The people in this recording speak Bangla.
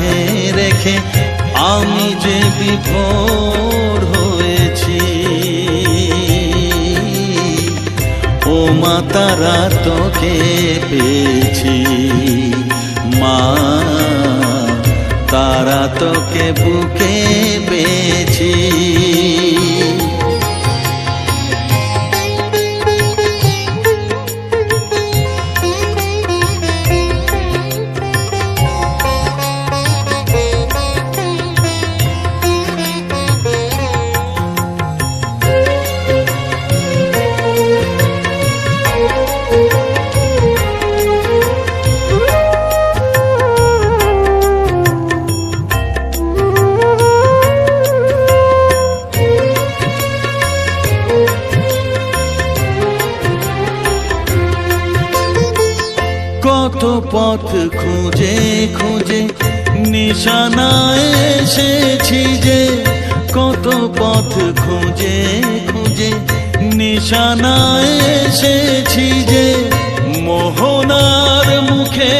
সাথে রেখে আমি যে বিভোর হয়েছি। ও মাতারা তোকে পেয়েছি। পথ খুঁজে খুঁজে নিশানায় এসেছি যে কত পথ খুঁজে খুঁজে নিশানায় এসেছি যে মোহনার মুখে